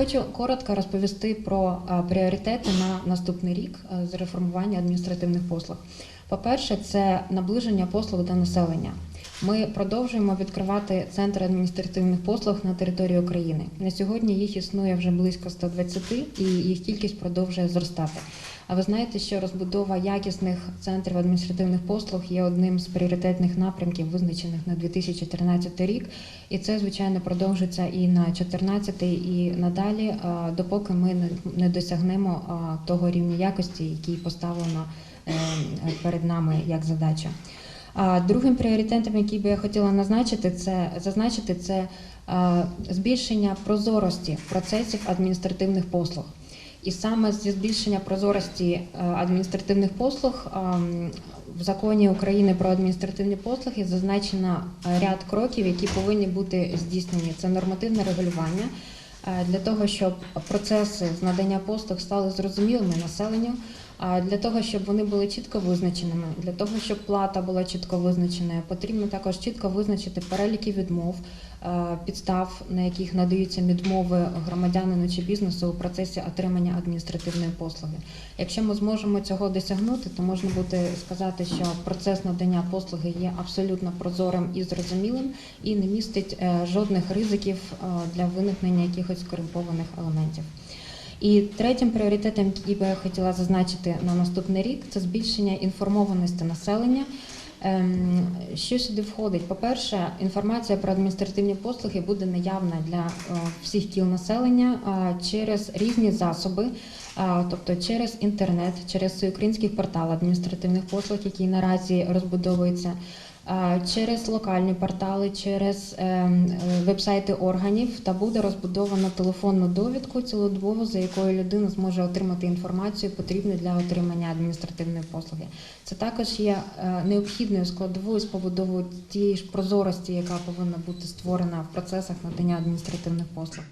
Хочу коротко розповісти про е, пріоритети на наступний рік е, з реформування адміністративних послуг. По-перше, це наближення послуг до населення. Ми продовжуємо відкривати центри адміністративних послуг на території України. На сьогодні їх існує вже близько 120 і їх кількість продовжує зростати. А ви знаєте, що розбудова якісних центрів адміністративних послуг є одним з пріоритетних напрямків, визначених на 2013 рік, і це звичайно продовжиться і на 2014, і надалі, допоки ми не- не досягнемо того рівня якості, який поставлено перед нами як задача. А Другим пріоритетом, який би я хотіла назначити, це зазначити це е, збільшення прозорості процесів адміністративних послуг. І саме зі збільшення прозорості е, адміністративних послуг ем, в законі України про адміністративні послуги зазначено е, ряд кроків, які повинні бути здійснені. Це нормативне регулювання е, для того, щоб процеси з надання послуг стали зрозумілими населенню. Для того, щоб вони були чітко визначеними, для того, щоб плата була чітко визначена, потрібно також чітко визначити переліки відмов, е, підстав, на яких надаються відмови громадянину чи бізнесу у процесі отримання адміністративної послуги. Якщо ми зможемо цього досягнути, то можна буде сказати, що процес надання послуги є абсолютно прозорим і зрозумілим і не містить е, жодних ризиків е, для виникнення якихось корумпованих елементів. І третім пріоритетом, який би я хотіла зазначити на наступний рік, це збільшення інформованості населення. Ем, Що сюди входить? По-перше, інформація про адміністративні послуги буде наявна для е, всіх кіл населення е, через різні засоби, е, тобто через інтернет, через український портал адміністративних послуг, який наразі розбудовується. Через локальні портали, через ем, е, вебсайти органів та буде розбудовано телефонну довідку цілодобово, за якою людина зможе отримати інформацію, потрібну для отримання адміністративної послуги. Це також є е, необхідною складовою з побудовою тієї ж прозорості, яка повинна бути створена в процесах надання адміністративних послуг.